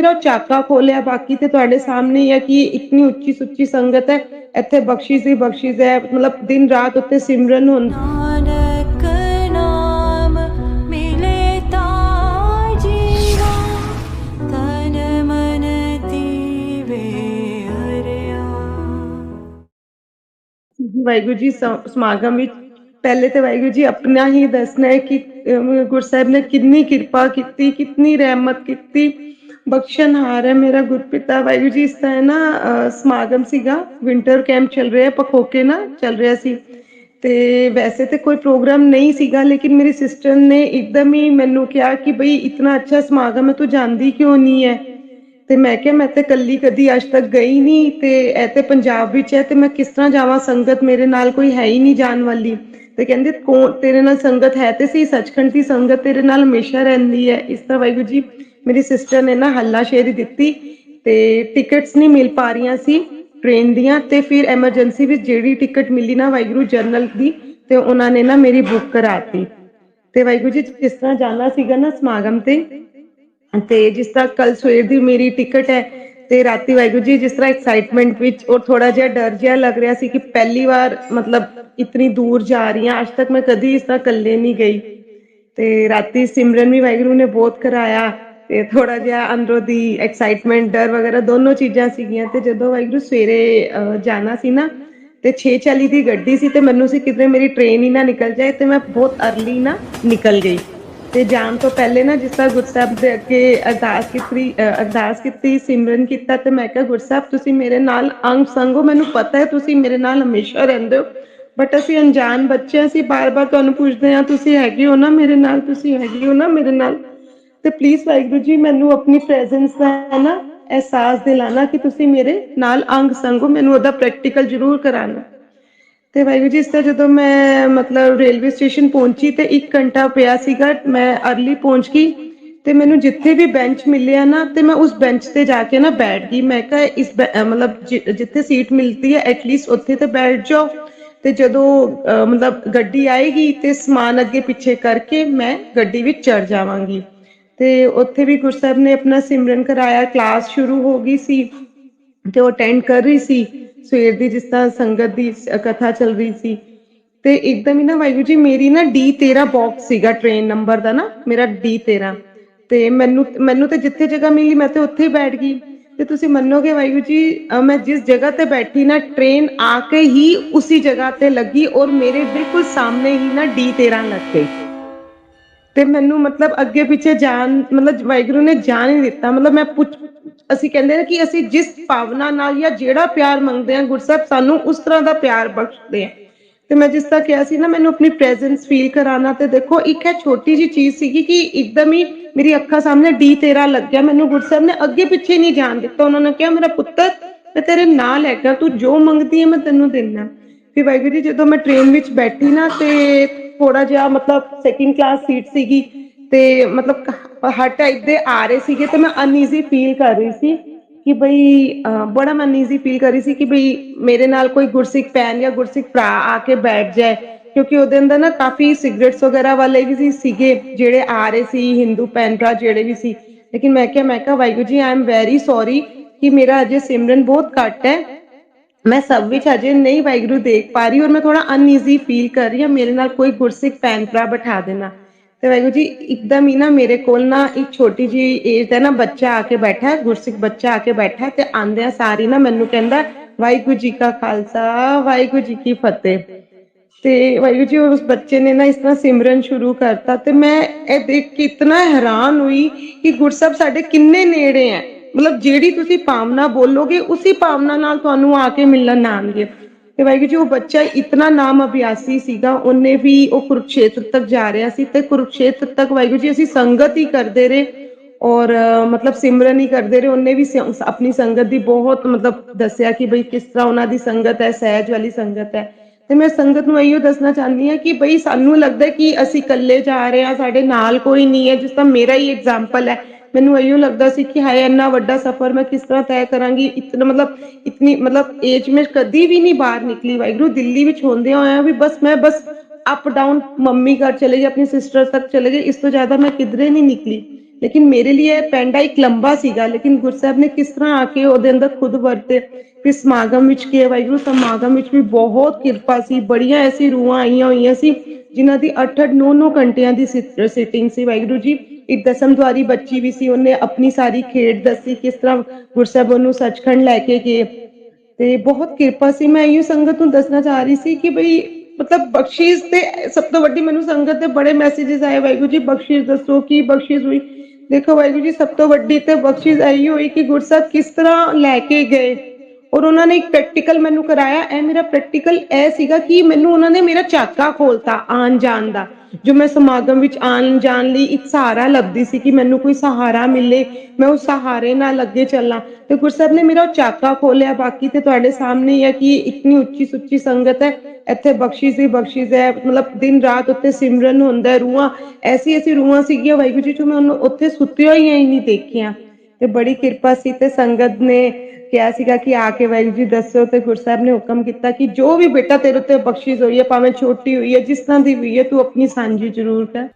ਮੇਰਾ ਚਾਕਾ ਖੋਲਿਆ ਬਾਕੀ ਤੇ ਤੁਹਾਡੇ ਸਾਹਮਣੇ ਹੀ ਹੈ ਕਿ ਇਤਨੀ ਉੱਚੀ ਸੁੱਚੀ ਸੰਗਤ ਹੈ ਇੱਥੇ ਬਖਸ਼ਿਸ਼ ਹੀ ਬਖਸ਼ਿਸ਼ ਹੈ ਮਤਲਬ ਦਿਨ ਰਾਤ ਉੱਤੇ ਸਿਮਰਨ ਹੁੰਦਾ ਵਾਹਿਗੁਰੂ ਜੀ ਸਮ- ਸਮਾਗਮ ਵਿੱਚ ਪਹਿਲੇ ਤੇ ਵਾਹਿਗੁਰੂ ਜੀ ਆਪਣਾ ਹੀ ਦੱਸਣਾ ਹੈ ਕਿ ਅਮ, ਗੁਰਸਾਹਿਬ ਨੇ ਕਿੰਨੀ ਕਿਰਪਾ ਕੀਤੀ ਕਿੰਨੀ ਰਹਿਮਤ ਕੀਤੀ। ਬਖਸ਼ਣਹਾਰ ਹੈ ਮੇਰਾ ਗੁਰਪਿਤਾ ਵਾਹਿਗੁਰੂ ਜੀ, ਇਸ ਤਰ੍ਹਾਂ ਨਾ ਸਮਾਗਮ ਸੀਗਾ। ਵਿੰਟਰ ਕੈਂਪ ਚੱਲ ਰਿਹਾ ਪਖੋਕੇ ਨਾ ਚੱਲ ਰਿਹਾ ਸੀ। ਤੇ ਵੈਸੇ ਤੇ ਕੋਈ ਪ੍ਰੋਗਰਾਮ ਨਹੀਂ ਸੀਗਾ, ਲੇਕਿਨ ਮੇਰੀ ਸਿਸਟਰ ਨੇ ਇੱਕਦਮ ਹੀ ਮੈਨੂੰ ਕਿਹਾ ਕਿ ਬਈ ਇਤਨਾ ਅੱਛਾ ਸਮਾਗਮ ਹੈ, ਤੂੰ ਜਾਂਦੀ ਕਿਉਂ ਨਹੀਂ ਹੈ? ਤੇ ਮੈਂ ਕਿਹਾ, ਮੈਂ ਤੇ ਕੱਲੀ ਕਦੀ ਅੱਜ ਤੱਕ ਗਈ ਨਹੀਂ। ਤੇ ਇਹ ਤੇ ਪੰਜਾਬ ਵਿੱਚ ਹੈ, ਤੇ ਮੈਂ ਕਿਸ ਤਰ੍ਹਾਂ ਜਾਵਾਂ? ਸੰਗਤ ਮੇਰੇ ਨਾਲ ਕੋਈ ਹੈ ਹੀ ਨਹੀਂ ਜਾਣ ਵਾਲੀ। ਤੇ ਕਹਿੰਦੇ, ਕੌਣ ਤੇਰੇ ਨਾਲ ਸੰਗਤ ਹੈ ਤੇ ਸੀ? ਸੱਚਖੰਡ ਦੀ ਸੰਗਤ ਤੇਰੇ ਨਾਲ ਹਮੇਸ਼ਾ ਰਹਿੰਦੀ ਹੈ। ਇਸ ਤਰ੍ਹਾਂ ਵਾਹਿਗੁਰੂ ਜੀ ਮੇਰੀ ਸਿਸਟਰ ਨੇ ਨਾ ਹੱਲਾ ਸ਼ੇਰੀ ਦਿੱਤੀ ਤੇ ਟਿਕਟਸ ਨਹੀਂ ਮਿਲ ਪਾ ਰਹੀਆਂ ਸੀ ਟ੍ਰੇਨ ਦੀਆਂ ਤੇ ਫਿਰ ਐਮਰਜੈਂਸੀ ਵਿੱਚ ਜਿਹੜੀ ਟਿਕਟ ਮਿਲੀ ਨਾ ਵਾਹਿਗੁਰੂ ਜਰਨਲ ਦੀ ਤੇ ਉਹਨਾਂ ਨੇ ਨਾ ਮੇਰੀ ਬੁੱਕ ਕਰਾਤੀ ਤੇ ਵਾਹਿਗੁਰੂ ਜੀ, ਜਿਸ ਤਰ੍ਹਾਂ ਜਾਣਾ ਸੀਗਾ ਨਾ ਸਮਾਗਮ ਤੇ ਤੇ ਜਿਸ ਤਰ੍ਹਾਂ ਕੱਲ ਸਵੇਰ ਦੀ ਮੇਰੀ ਟਿਕਟ ਹੈ ਤੇ ਰਾਤੀ ਵਾਹਿਗੁਰੂ ਜੀ, ਜਿਸ ਤਰ੍ਹਾਂ ਐਕਸਾਈਟਮੈਂਟ ਵਿੱਚ ਔਰ ਥੋੜਾ ਜਿਹਾ ਡਰ ਜਿਹਾ ਲੱਗ ਰਿਹਾ ਸੀ ਕਿ ਪਹਿਲੀ ਵਾਰ ਮਤਲਬ ਇਤਨੀ ਦੂਰ ਜਾ ਰਹੀ ਹਾਂ, ਅੱਜ ਤੱਕ ਮੈਂ ਕਦੀ ਇਸ ਤਰ੍ਹਾਂ ਇਕੱਲੇ ਨਹੀਂ ਗਈ। ਤੇ ਰਾਤੀ ਸਿਮਰਨ ਵੀ ਵਾਹਿਗੁਰੂ ਨੇ ਬਹੁਤ ਕਰਾਇਆ। ਤੇ ਥੋੜਾ ਜਿਹਾ ਅੰਦਰੋਂ ਦੀ ਐਕਸਾਈਟਮੈਂਟ ਡਰ ਵਗੈਰਾ ਦੋਨੋਂ ਚੀਜ਼ਾਂ ਸੀਗੀਆਂ ਤੇ ਜਦੋਂ ਵਾਹਿਗੁਰੂ ਸਵੇਰੇ ਜਾਣਾ ਸੀ ਨਾ ਤੇ 6:40 ਦੀ ਗੱਡੀ ਸੀ ਤੇ ਮੈਨੂੰ ਸੀ ਕਿਧਰੇ ਮੇਰੀ ਟ੍ਰੇਨ ਹੀ ਨਾ ਨਿਕਲ ਜਾਏ ਤੇ ਮੈਂ ਬਹੁਤ ਅਰਲੀ ਨਾ ਨਿਕਲ ਗਈ। ਤੇ ਜਾਣ ਤੋਂ ਪਹਿਲੇ ਨਾ ਜਿਸ ਤਰ੍ਹਾਂ ਗੁਰਸਾਹਿਬ ਦੇ ਅੱਗੇ ਅਰਦਾਸ ਕੀਤੀ ਅਰਦਾਸ ਕੀਤੀ ਸਿਮਰਨ ਕੀਤਾ ਤੇ ਮੈਂ ਕਿਹਾ ਗੁਰਸਾਹਿਬ ਤੁਸੀਂ ਮੇਰੇ ਨਾਲ ਅੰਗ ਸੰਗੋ ਮੈਨੂੰ ਪਤਾ ਹੈ ਤੁਸੀਂ ਮੇਰੇ ਨਾਲ ਹਮੇਸ਼ਾ ਰਹਿੰਦੇ ਹੋ ਬਟ ਅਸੀਂ ਅਣਜਾਣ ਬੱਚੇ ਹਾਂ, ਅਸੀਂ ਬਾਰ-ਬਾਰ ਤੁਹਾਨੂੰ ਪੁੱਛਦੇ ਹਾਂ ਤੁਸੀਂ ਹੈਗੇ ਹੋ ਨਾ ਮੇਰੇ ਨਾਲ ਤੁਸੀਂ ਹੈਗੇ ਹੋ ਨਾ ਮੇਰੇ ਨਾਲ। ਤੇ ਪਲੀਜ਼ ਵਾਹਿਗੁਰੂ ਜੀ, ਮੈਨੂੰ ਆਪਣੀ ਪ੍ਰੈਜ਼ੈਂਸ ਦਾ ਹੈ ਨਾ ਅਹਿਸਾਸ ਦਿਲਾਣਾ ਕਿ ਤੁਸੀਂ ਮੇਰੇ ਨਾਲ ਅੰਗ ਸੰਗੋ, ਮੈਨੂੰ ਉਹਦਾ ਪ੍ਰੈਕਟੀਕਲ ਜ਼ਰੂਰ ਕਰਾਣਾ। ਤੇ ਵਾਹਿਗੁਰੂ ਜੀ, ਇਸ ਤਰ੍ਹਾਂ ਜਦੋਂ ਮੈਂ ਮਤਲਬ ਰੇਲਵੇ ਸਟੇਸ਼ਨ ਪਹੁੰਚੀ ਤੇ 1 ਘੰਟਾ ਪਿਆ ਸੀਗਾ, ਮੈਂ ਅਰਲੀ ਪਹੁੰਚ ਗਈ ਤੇ ਮੈਨੂੰ ਜਿੱਥੇ ਵੀ ਬੈਂਚ ਮਿਲਿਆ ਨਾ, ਤੇ ਮੈਂ ਉਸ ਬੈਂਚ ਤੇ ਜਾ ਕੇ ਨਾ ਬੈਠ ਗਈ। ਮੈਂ ਕਿਹਾ, ਇਸ ਬੈ- ਮਤਲਬ ਜਿ- ਜਿੱਥੇ ਸੀਟ ਮਿਲਦੀ ਹੈ ਐਟਲੀਸਟ ਉੱਥੇ ਤੇ ਬੈਠ ਜਾਓ। ਤੇ ਜਦੋਂ ਮਤਲਬ ਗੱਡੀ ਆਏਗੀ ਤੇ ਸਮਾਨ ਅੱਗੇ ਪਿੱਛੇ ਕਰਕੇ ਮੈਂ ਗੱਡੀ ਵਿੱਚ ਚੜ ਜਾਵਾਂਗੀ। ਤੇ ਉੱਥੇ ਵੀ ਗੁਰੂ ਸਾਹਿਬ ਨੇ ਆਪਣਾ ਸਿਮਰਨ ਕਰਾਇਆ, ਕਲਾਸ ਸ਼ੁਰੂ ਹੋ ਗਈ ਸੀ ਤੇ ਉਹ ਅਟੈਂਡ ਕਰ ਰਹੀ ਸੀ, ਸਵੇਰ ਦੀ ਜਿਸ ਤਰ੍ਹਾਂ ਸੰਗਤ ਦੀ ਕਥਾ ਚੱਲ ਰਹੀ ਸੀ। ਤੇ ਇੱਕਦਮ ਹੀ ਨਾ ਵਾਹਿਗੁਰੂ ਜੀ, ਮੇਰੀ ਨਾ D13 ਬਾਕਸ ਸੀਗਾ ਟ੍ਰੇਨ ਨੰਬਰ ਦਾ ਨਾ, ਮੇਰਾ D13 ਤੇ ਮੈਨੂੰ ਮੈਨੂੰ ਤੇ ਜਿੱਥੇ ਜਗ੍ਹਾ ਮਿਲੀ, ਮੈਂ ਤੇ ਉੱਥੇ ਹੀ ਬੈਠ ਗਈ। ਤੇ ਤੁਸੀਂ ਮੰਨੋਗੇ ਵਾਹਿਗੁਰੂ ਜੀ ਮੈਂ ਜਿਸ ਜਗ੍ਹਾ ਤੇ ਬੈਠੀ ਨਾ ਟ੍ਰੇਨ ਆ ਕੇ ਹੀ ਉਸੇ ਜਗ੍ਹਾ ਤੇ ਲੱਗੀ ਔਰ ਮੇਰੇ ਬਿਲਕੁਲ ਸਾਹਮਣੇ ਹੀ ਨਾ D13 ਲੱਗ ਗਈ। ਤੇ ਮੈਨੂੰ ਮਤਲਬ ਅੱਗੇ ਪਿੱਛੇ ਜਾਣ, ਮਤਲਬ ਵਾਹਿਗੁਰੂ ਨੇ ਜਾਣ ਹੀ ਦਿੱਤਾ। ਮਤਲਬ ਮੈਂ ਪੁੱਛ, ਅਸੀਂ ਕਹਿੰਦੇ ਨੇ ਕਿ ਅਸੀਂ ਜਿਸ ਭਾਵਨਾ ਨਾਲ ਜਾਂ ਜਿਹੜਾ ਪਿਆਰ ਮੰਗਦੇ ਹਾਂ ਗੁਰਸਾਹਿਬ ਸਾਨੂੰ ਉਸ ਤਰ੍ਹਾਂ ਦਾ ਪਿਆਰ ਬਖਸ਼ਦੇ ਆ। ਤੇ ਮੈਂ ਜਿਸ ਤਰ੍ਹਾਂ ਕਿਹਾ ਸੀ ਨਾ, ਮੈਨੂੰ ਆਪਣੀ ਪ੍ਰੈਜ਼ੈਂਸ ਫੀਲ ਕਰਾਣਾ ਤੇ ਦੇਖੋ ਇੱਕ ਹੈ ਛੋਟੀ ਜੀ ਚੀਜ਼ ਸੀਗੀ ਕਿ ਇੱਕਦਮ ਹੀ ਮੇਰੀ ਅੱਖਾਂ ਸਾਹਮਣੇ ਡੀ ਤੇਰਾ ਲੱਗਿਆ। ਮੈਨੂੰ ਗੁਰਸਾਹਿਬ ਨੇ ਅੱਗੇ ਪਿੱਛੇ ਨਹੀਂ ਜਾਣ ਦਿੱਤਾ। ਉਹਨਾਂ ਨੇ ਕਿਹਾ, ਮੇਰਾ ਪੁੱਤਰ, ਮੈਂ ਤੇਰੇ ਨਾਲ ਹੈਗਾ। ਤੂੰ ਜੋ ਮੰਗਦੀ ਹੈ, ਮੈਂ ਤੈਨੂੰ ਦੇਣਾ ਫਿਰ ਵਾਹਿਗੁਰੂ ਜੀ, ਜਦੋਂ ਮੈਂ ਟ੍ਰੇਨ ਵਿੱਚ ਬੈਠੀ ਨਾ, ਤੇ ਥੋੜਾ ਜਿਹਾ ਮਤਲਬ ਸੈਕਿੰਡ ਕਲਾਸ ਸੀਟ ਸੀਗੀ ਤੇ ਮਤਲਬ ਹਰ ਟਾਈਪ ਦੇ ਆ ਰਹੇ ਸੀਗੇ ਤੇ ਮੈਂ ਅਨਈਜ਼ੀ ਫੀਲ ਕਰ ਰਹੀ ਸੀ ਕਿ ਬਈ ਬੜਾ ਮੈਂ ਅਨਈਜ਼ੀ ਫੀਲ ਕਰ ਰਹੀ ਸੀ ਕਿ ਬਈ ਮੇਰੇ ਨਾਲ ਕੋਈ ਗੁਰਸਿੱਖ ਭੈਣ ਜਾਂ ਗੁਰਸਿੱਖ ਭਰਾ ਆ ਕੇ ਬੈਠ ਜਾਏ, ਕਿਉਂਕਿ ਉਹਦੇ ਅੰਦਰ ਨਾ ਕਾਫੀ ਸਿਗਰਟਸ ਵਗੈਰਾ ਵਾਲੇ ਵੀ ਸੀ ਸੀਗੇ ਜਿਹੜੇ ਆ ਰਹੇ ਸੀ ਹਿੰਦੂ ਭੈਣ ਭਰਾ ਜਿਹੜੇ ਵੀ ਸੀ। ਲੇਕਿਨ ਮੈਂ ਕਿਹਾ ਮੈਂ ਕਿਹਾ, Waheguru ji I am very sorry ਕਿ ਮੇਰਾ ਅਜੇ ਸਿਮਰਨ ਬਹੁਤ ਘੱਟ ਹੈ। ਮੈਂ ਸਭ ਵਿੱਚ ਅਜੇ ਨਹੀਂ ਵਾਹਿਗੁਰੂ ਦੇਖ ਪਾ ਰਹੀ ਔਰ ਮੈਂ ਥੋੜਾ ਅਨਈਜ਼ੀ ਫੀਲ ਕਰ ਰਹੀ ਹਾਂ। ਮੇਰੇ ਨਾਲ ਕੋਈ ਗੁਰਸਿੱਖ ਭੈਣ ਭਰਾ ਬਿਠਾ ਦੇਣਾ। ਤੇ ਵਾਹਿਗੁਰੂ ਜੀ, ਇੱਕਦਮ ਹੀ ਨਾ ਮੇਰੇ ਕੋਲ ਨਾ ਇੱਕ ਛੋਟੀ ਜੀ ਏਜ ਦਾ ਨਾ ਬੱਚਾ ਆ ਕੇ ਬੈਠਾ ਹੈ, ਗੁਰਸਿੱਖ ਬੱਚਾ ਆ ਕੇ ਬੈਠਾ ਹੈ ਤੇ ਆਂਦਿਆਂ ਸਾਰੀ ਨਾ ਮੈਨੂੰ ਕਹਿੰਦਾ, ਵਾਹਿਗੁਰੂ ਜੀ ਕਾ ਖਾਲਸਾ, ਵਾਹਿਗੁਰੂ ਜੀ ਕੀ ਫਤਿਹ। ਤੇ ਵਾਹਿਗੁਰੂ ਜੀ, ਉਸ ਬੱਚੇ ਨੇ ਨਾ ਇਸ ਤਰ੍ਹਾਂ ਸਿਮਰਨ ਸ਼ੁਰੂ ਕਰਤਾ ਤੇ ਮੈਂ ਇਹ ਦੇਖ ਕੇ ਇਤਨਾ ਹੈਰਾਨ ਹੋਈ ਕਿ ਗੁਰਸਬ ਸਾਡੇ ਕਿੰਨੇ ਨੇੜੇ ਹੈ। ਮਤਲਬ ਜਿਹੜੀ ਤੁਸੀਂ ਭਾਵਨਾ ਬੋਲੋਗੇ, ਉਸੇ ਭਾਵਨਾ ਨਾਲ ਤੁਹਾਨੂੰ ਆ ਕੇ ਮਿਲਣ ਆਣਗੇ ਤੇ ਵਾਹਿਗੁਰੂ ਜੀ, ਉਹ ਬੱਚਾ ਇਤਨਾ ਨਾਮ ਅਭਿਆਸੀ ਸੀਗਾ, ਉਹਨੇ ਵੀ ਉਹ ਕੁਰੂਕਸ਼ੇਤਰ ਤੱਕ ਜਾ ਰਿਹਾ ਸੀ ਤੇ ਕੁਰੂਕਸ਼ੇਤਰ ਤੱਕ ਵਾਹਿਗੁਰੂ ਜੀ, ਅਸੀਂ ਸੰਗਤ ਹੀ ਕਰਦੇ ਰਹੇ ਔਰ ਮਤਲਬ ਸਿਮਰਨ ਹੀ ਕਰਦੇ ਰਹੇ। ਉਹਨੇ ਵੀ ਆਪਣੀ ਸੰਗਤ ਦੀ ਬਹੁਤ ਮਤਲਬ ਦੱਸਿਆ ਕਿ ਬਈ ਕਿਸ ਤਰ੍ਹਾਂ ਉਹਨਾਂ ਦੀ ਸੰਗਤ ਹੈ, ਸਹਿਜ ਵਾਲੀ ਸੰਗਤ ਹੈ। ਤੇ ਮੈਂ ਸੰਗਤ ਨੂੰ ਇਹੋ ਦੱਸਣਾ ਚਾਹੁੰਦੀ ਹਾਂ ਕਿ ਬਈ ਸਾਨੂੰ ਲੱਗਦਾ ਕਿ ਅਸੀਂ ਇਕੱਲੇ ਜਾ ਰਹੇ ਹਾਂ, ਸਾਡੇ ਨਾਲ ਕੋਈ ਨਹੀਂ ਹੈ, ਜਿਸ ਤਰ੍ਹਾਂ ਮੇਰਾ ਹੀ ਐਗਜ਼ਾਮਪਲ ਹੈ। ਮੈਨੂੰ ਇਹੋ ਲੱਗਦਾ ਸੀ ਕਿ ਹਾਏ, ਇੰਨਾ ਵੱਡਾ ਸਫ਼ਰ ਮੈਂ ਕਿਸ ਤਰ੍ਹਾਂ ਤੈਅ ਕਰਾਂਗੀ? ਇਤਨਾ, ਮਤਲਬ ਇਤਨੀ, ਮਤਲਬ ਏਜ ਮੈਂ ਕਦੀ ਵੀ ਨਹੀਂ ਬਾਹਰ ਨਿਕਲੀ ਵਾਹਿਗੁਰੂ, ਦਿੱਲੀ ਵਿੱਚ ਹੁੰਦੇ ਹੋਇਆ ਵੀ ਬਸ ਮੈਂ ਬਸ ਅਪ ਡਾਊਨ ਮੰਮੀ ਘਰ ਚਲੇ ਗਈ ਆਪਣੀ ਸਿਸਟਰ ਤੱਕ ਚਲੇ ਗਈ ਇਸ ਤੋਂ ਜ਼ਿਆਦਾ ਮੈਂ ਕਿਧਰੇ ਨਹੀਂ ਨਿਕਲੀ। ਲੇਕਿਨ ਮੇਰੇ ਲਈ ਇਹ ਪੈਂਡਾ ਇੱਕ ਲੰਬਾ ਸੀਗਾ, ਲੇਕਿਨ ਗੁਰਸਾਹਿਬ ਨੇ ਕਿਸ ਤਰ੍ਹਾਂ ਆ ਕੇ ਉਹਦੇ ਅੰਦਰ ਖੁਦ ਵਰਤੇ ਫਿਰ ਸਮਾਗਮ ਵਿੱਚ ਕੀ ਵਾਹਿਗੁਰੂ? ਸਮਾਗਮ ਵਿੱਚ ਵੀ ਬਹੁਤ ਕਿਰਪਾ ਸੀ, ਬੜੀਆਂ ਐਸੀ ਰੂਹਾਂ ਆਈਆਂ ਹੋਈਆਂ ਸੀ, ਜਿਨ੍ਹਾਂ ਦੀ 8-8 9-9 ਘੰਟਿਆਂ ਦੀ ਸਿਟਿੰਗ ਸੀ ਵਾਹਿਗੁਰੂ ਜੀ। ਇੱਕ ਦਸਮ ਦਵਾਰੀ ਬੱਚੀ ਵੀ ਸੀ, ਉਹਨੇ ਆਪਣੀ ਸਾਰੀ ਖੇਡ ਦੱਸੀ ਕਿਸ ਤਰ੍ਹਾਂ ਗੁਰਸਾਹਿਬ ਉਹਨੂੰ ਸੱਚਖੰਡ ਲੈ ਕੇ ਗਏ। ਤੇ ਬਹੁਤ ਕਿਰਪਾ ਸੀ, ਮੈਂ ਇਹੋ ਸੰਗਤ ਨੂੰ ਦੱਸਣਾ ਚਾਹ ਰਹੀ ਸੀ ਕਿ ਭਈ ਮਤਲਬ ਬਖਸ਼ਿਸ਼ ਤੇ ਸਭ ਤੋਂ ਵੱਡੀ ਮੈਨੂੰ ਸੰਗਤ ਦੇ ਬੜੇ ਮੈਸੇजेस ਆਏ, ਵਾਹਿਗੁਰੂ ਜੀ ਬਖਸ਼ਿਸ਼ ਦੱਸੋ ਕੀ ਬਖਸ਼ਿਸ਼ ਹੋਈ। ਦੇਖੋ ਵਾਹਿਗੁਰੂ ਜੀ ਸਭ ਤੋਂ ਵੱਡੀ ਤੇ ਬਖਸ਼ਿਸ਼ ਆਈ ਹੋਈ ਕਿ ਗੁਰਸਾਹਿਬ ਕਿਸ ਤਰ੍ਹਾਂ ਲੈ ਕੇ ਗਏ। ਔਰ ਉਹਨਾਂ ਨੇ ਇੱਕ ਪ੍ਰੈਕਟੀਕਲ ਮੈਨੂੰ ਕਰਾਇਆ। ਇਹ ਮੇਰਾ ਪ੍ਰੈਕਟੀਕਲ ਇਹ ਸੀਗਾ ਕਿ ਮੈਨੂੰ ਉਹਨਾਂ ਨੇ ਮੇਰਾ ਚਾਕਾ ਖੋਲਤਾ ਆਣ ਜਾਣ ਦਾ। ਜੋ ਮੈਂ ਸਮਾਗਮ ਵਿੱਚ ਆਣ ਜਾਣ ਲਈ ਇੱਕ ਸਹਾਰਾ ਲੱਭਦੀ ਸੀ ਕਿ ਮੈਨੂੰ ਕੋਈ ਸਹਾਰਾ ਮਿਲੇ, ਮੈਂ ਉਸ ਸਹਾਰੇ ਨਾਲ ਅੱਗੇ ਚੱਲਾਂ। ਤੇ ਗੁਰਸਾਹਿਬ ਨੇ ਮੇਰਾ ਉਹ ਚਾਕਾ ਖੋਲਿਆ। ਬਾਕੀ ਤੇ ਤੁਹਾਡੇ ਸਾਹਮਣੇ ਹੀ ਹੈ ਕਿ ਇਤਨੀ ਉੱਚੀ ਸੁੱਚੀ ਸੰਗਤ ਹੈ। ਇੱਥੇ ਬਖਸ਼ਿਸ਼ ਹੀ ਬਖਸ਼ਿਸ਼ ਹੈ। ਮਤਲਬ ਦਿਨ ਰਾਤ ਉੱਤੇ ਸਿਮਰਨ ਹੁੰਦਾ ਰੂਹਾਂ। ਐਸੀ ਐਸੀ ਰੂਹਾਂ ਸੀਗੀਆਂ, ਵਾਹਿਗੁਰੂ ਜੀ, ਜੋ ਮੈਂ ਉਹਨੂੰ ਉੱਥੇ ਸੁੱਤਿਆਂ ਹੀ ਨਹੀਂ ਦੇਖੀਆਂ। ਤੇ ਬੜੀ ਕਿਰਪਾ ਸੀ ਤੇ ਸੰਗਤ ਨੇ ਕਿਹਾ ਸੀਗਾ ਕਿ ਆ ਕੇ ਵਾਹਿਗੁਰੂ ਜੀ ਦੱਸੋ ਤੇ ਗੁਰੂ ਸਾਹਿਬ ਨੇ ਹੁਕਮ ਕੀਤਾ ਕਿ ਜੋ ਵੀ ਬੇਟਾ ਤੇਰੇ ਉੱਤੇ ਬਖਸ਼ਿਸ਼ ਹੋਈ ਹੈ, ਭਾਵੇਂ ਛੋਟੀ ਹੋਈ ਹੈ, ਜਿਸ ਤਰ੍ਹਾਂ ਦੀ ਵੀ ਹੈ, ਤੂੰ ਆਪਣੀ ਸਾਂਝੀ ਜ਼ਰੂਰ ਕਰ।